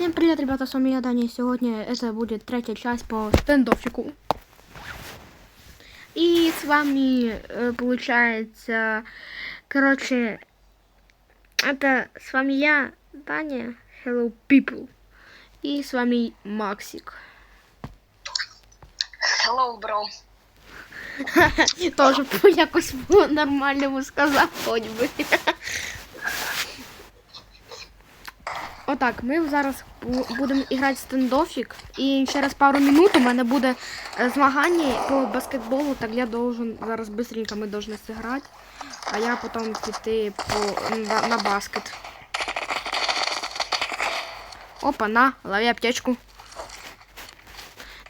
Всем привет, ребята, с вами я, Даня. Сегодня это будет третья часть по стендовчику. И с вами э, получается, короче, это с вами я, Даня, hello people. И с вами Максик. Hello, bro. Тоже якось по-нормальному сказав, хоч би. Отак, ми зараз будемо грати стендофік. І через пару минут у мене буде е, змагання по баскетболу, так я должен зараз быстренько ми должны зіграти, а я потім піти по, на, на баскет. Опа, на, лови аптечку.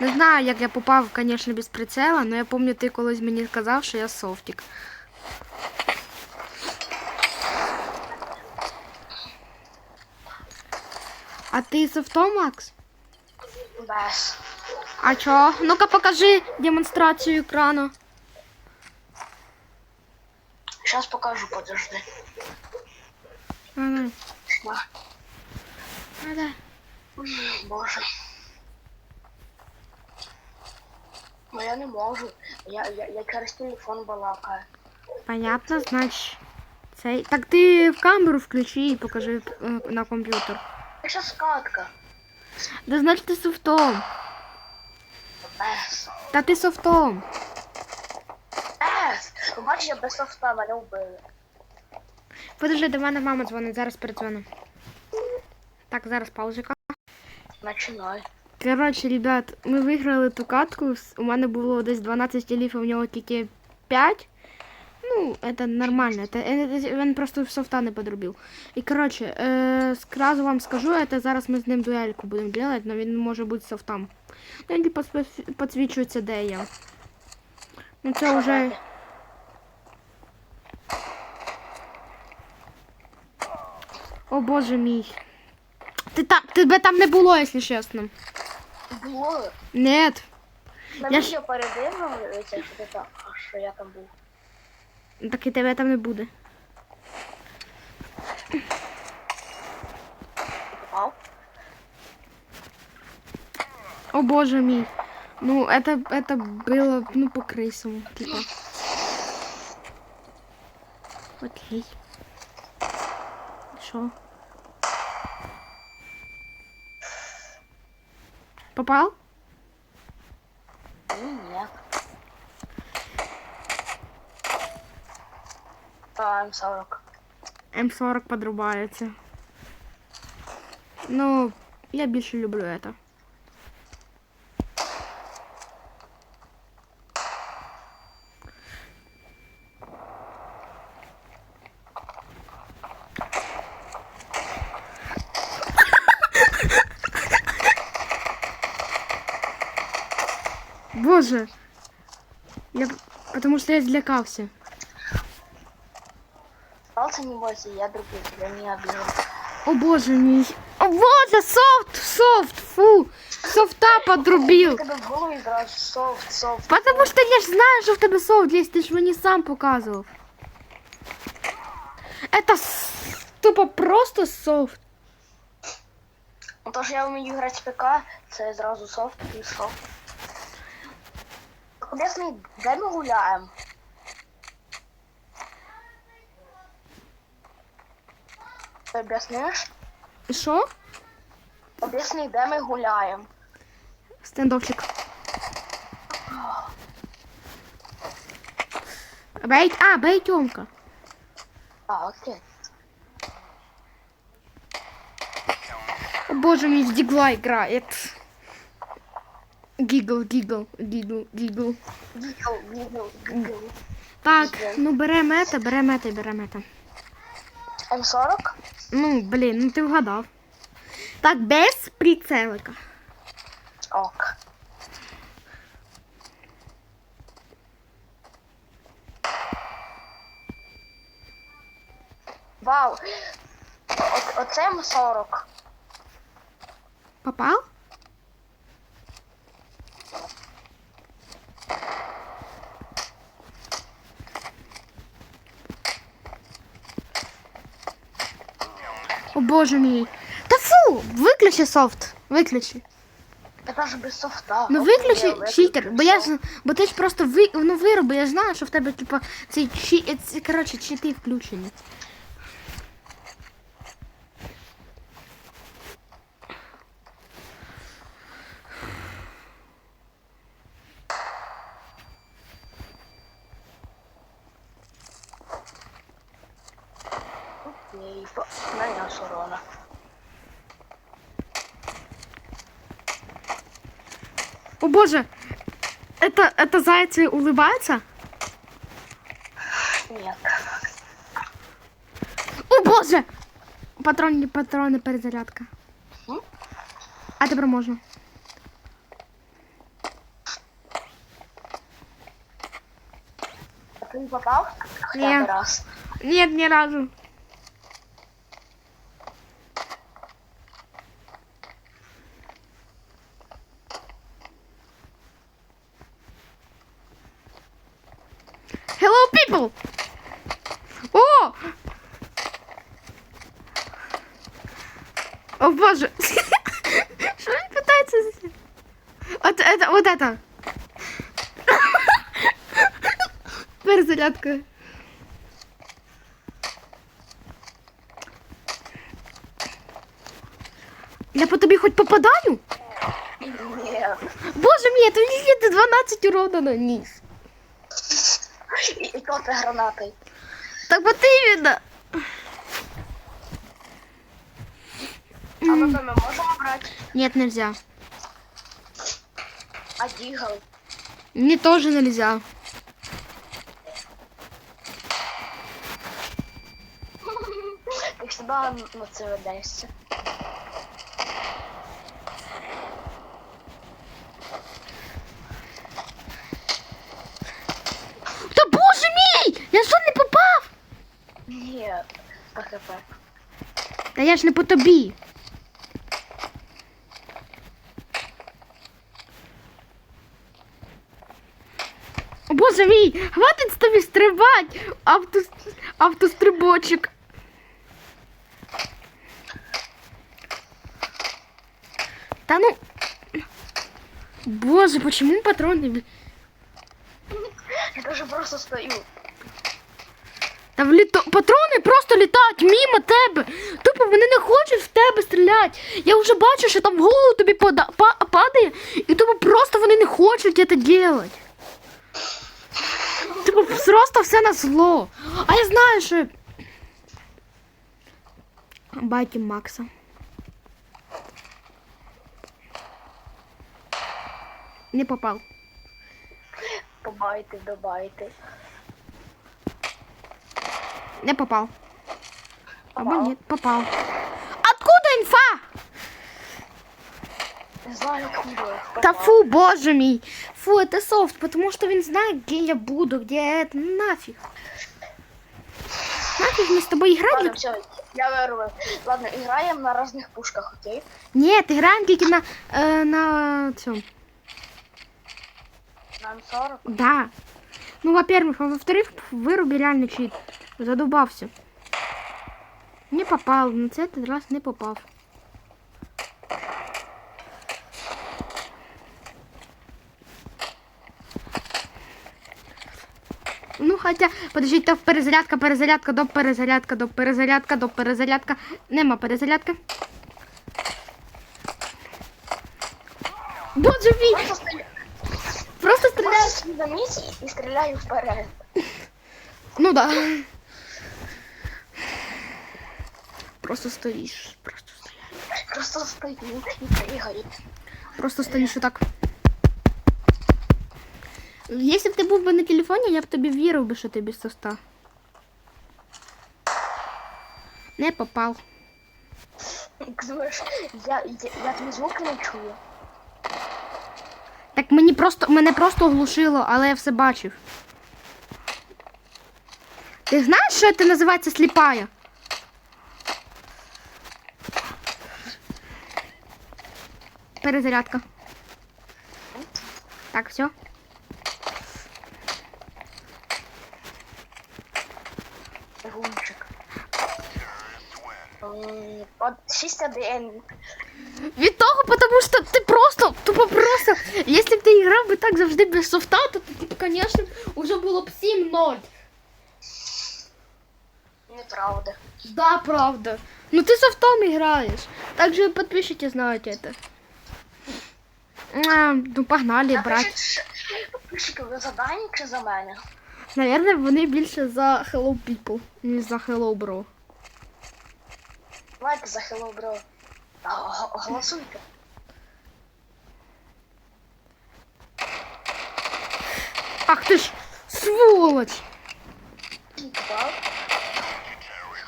Не знаю, як я попав, звісно, без прицела, але я пам'ятаю, ти колись мені сказав, що я софтик. А ти софтом, Макс? Без. А чо? Ну-ка покажи демонстрацію екрану. Сейчас покажу, подожди. А. На. А, да. Боже. Ну я не можу. Я, я, я через телефон балакаю. Понятно, значить. Цей. Так ти в камеру включи і покажи на комп'ютер. Це скатка. Да значить ти софтом. Без. Та ти софтом. Без. Бачиш, я без софта мене вбили. Подожди, до мене мама дзвонить, зараз передзвоню. Так, зараз паузика. Починай. Коротше, ребят, ми виграли ту катку. У мене було десь 12 тілів, а у нього тільки 5. Ну, это нормально. Это, это, він просто софта не подрубив. І коротше, е, сразу вам скажу, это зараз ми з ним дуельку будемо делать, но він може бути софтом. Ну, він пос- підсвічується, де я. Ну це вже. О боже мій. Ти там, тебе там не було, якщо чесно. Було. Нет. На Я ж- відео передивилися, що ти там, а що я там був. Так і тебе там не буде. Попав? О боже мій. Ну, это, это было, ну, по-крысому, типа. Окей. Шо? Попал? Ні, ні. А, М40. М40 подрубається. Ну, я більше люблю это. Боже. Я... Потому что я злякався Палца не бойся, я другой, тебя не обижу. О боже мій. О боже, софт, софт, фу. Софта подрубив. Тебе в голову играю, софт, софт. Потому що я ж знаю, що в тебе софт є, ти ж мені сам показував. Это с- тупо просто софт. Ну, то, що я вмію грати в ПК, це зразу софт і софт. Об'ясни, де ми гуляємо? Ти об'ясниш? Що? Об'ясни, де ми гуляємо. Стендовчик. Бей, а, бей Тёмка. А, окей. О боже мій, з дігла играет. Гігл, гігл, гігл, гігл. Гігл, гігл, гігл. Так, ну берем это, берем это, берем это. М40? Ну, блін, ну ти вгадав. Так, без прицелика. Ок. Вау. О- Оце М40. Попал? О боже мій. Та фу! Виключи софт. Виключи. Это ж без софта. Ну виключи читер, бо я ж бо ти ж просто ви, ну, вироби, я знаю, що в тебе типа цей чі, коротше, чити включені. О боже! Это, это зайцы улыбаются? Нет. О боже! Патрони, патрони, перезарядка. М? А тепер можна. А ты не попал? Хотя Нет. раз. Нет, ни разу. Hello, people! О! О боже! Что они пытаются сделать? Вот это, вот это Перезарядка. Я по тобі хоч попадаю? Нет. Боже мій, то мені є 12 урона наніс. И, и то ты гранатой. Так от іменно. А мы мы можем брать? Нет, нельзя. А дигл? Мне тоже нельзя. Ти всегда на це ведешся. Та боже мій! Я що не попав? По хп. Та я ж не по тобі. Боже мій, хватить з тобі стрибати, авто, автострибочок. Та ну. Боже, почему патроны? Я даже просто стою. Та вліто... патрони просто літають мимо тебе. Тупо вони не хочуть в тебе стріляти. Я вже бачу, що там в голову тобі пода... па- падає, і тупо просто вони не хочуть це робити. Типу, просто все на зло. А я знаю, що. Байки Макса. Не попав. Побайте, добайте. Не попав. Або Попав. ні, попав. Откуда інфа? Не знаю, откуда. Та фу, боже мій. Фу, это софт, потому что він знає, где я буду, где это. Нафиг. Нафиг мы с тобой играли? Ладно, все, я вырвал. Ладно, играем на разных пушках, окей? Нет, играем тільки на, э, на цьому. На М40. Да. Ну, во-первых, а во-вторых, выруби реально чит. Задубався. Не попав, на цей раз не попав. Ну, хотя, подождіть, то перезарядка, перезарядка, до перезарядка, до перезарядка, до перезарядка. Нема перезарядки. Боже мій, Просто стою. просто стріляю. Просто стою на місці і стріляю вперед. Ну да. Просто стоїш, просто стоять. Просто стою і пригаю. Просто стоїш отак. Якщо б ти був би на телефоні, я б тобі вірив би, що ти без соста. Не попав. Ти Думаєш, я, я, я твій звук не чую. Так мені просто мене просто оглушило, але я все бачив. Ти знаєш, що це називається сліпая? Перезарядка. Так, все. От 6-1. Від того, тому що ти просто, тупо просто, якщо б ти грав би так завжди без софта, то ти, б, звісно, вже було б 7-0. Неправда. Да, правда. Ну ты софтом играешь. Также подписчики знают это. А, ну погнали, брат. Напишіть, Пишіть ви за Дані чи за мене? Наверное, вони більше за Hello People, не за Hello Bro. Лайк за Hello Bro. А, г- Голосуйте. Ах ти ж, сволочь!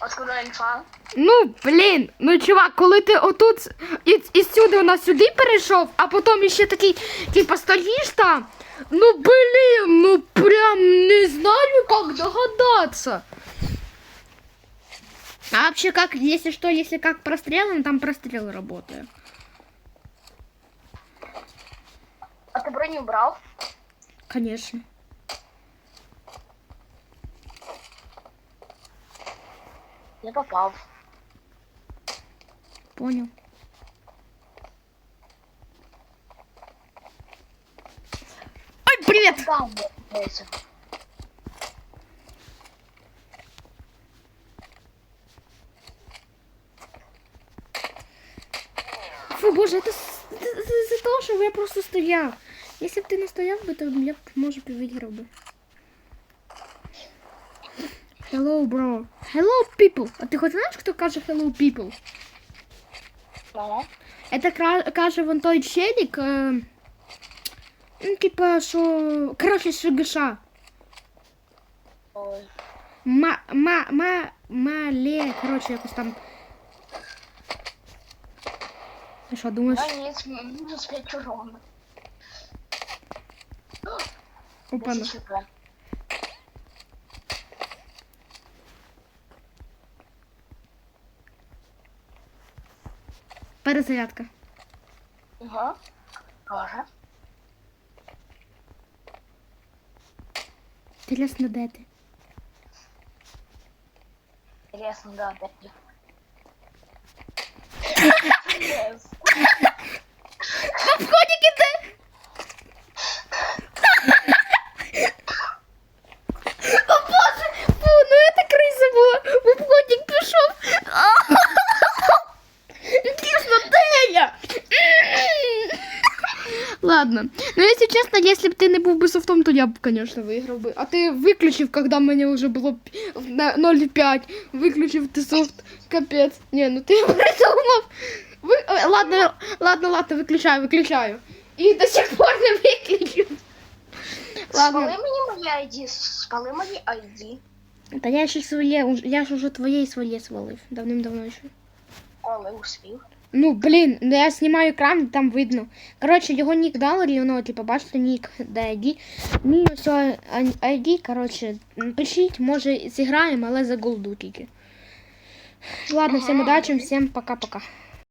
Откуда інфа? Ну, блін, ну чувак, коли ти отут і, і сюди у нас сюди перейшов, а потім ще такий, типа, стоїш там. Ну блін, ну прям не знаю, как догадаться. А вообще как, если что, если как прострелом, там прострел работает. А ти броню брав? Конечно. Не попав. Понял. Ой, привет! Там боже, это из-за того, що я просто стояв. Якщо б ти не стояв би, то я б, може, виграв би. Hello, bro. Hello, people. А ти хоч знаєш, хто каже hello, people? Ну, Это кра- каже вон той челік, е, ну, типа, що, коротше, ШГШ. ой. Ма, ма, ма, мале, коротше, якось там. Ти що, думаєш? Ну, ні, мінус 5 урона. Опана. 10 хп. Перезарядка. Ага. Тоже. Інтересно, де ти? Интересно, да, опять. Yes. В обходике ти! О боже! Фу, ну это криза була! В обходик пішов! Інтересно, де я? Ладно. Ну, если честно, если б ти не був би софтом, то я б, конечно, виграв би. А ти виключив, когда мені вже було п- на 0,5. Виключив ти софт. Капець. Ні, ну ти придумав. Ладно, ладно, ладно, виключаю, виключаю. І до сих пор не виключив. Спали Ладно. мені моє ID, спали мої ID. Та я ще своє, уж- я ж уже твоє і своє свалив. Давним-давно ще. Коли успів. Ну, блін, ну я знімаю екран, там видно. Коротше, його нік дали, воно, типу, бачите, нік, де ID. Мій ось ID, коротше, пишіть, може зіграємо, але за голду тільки. Ладно, всім удачі, всім пока-пока.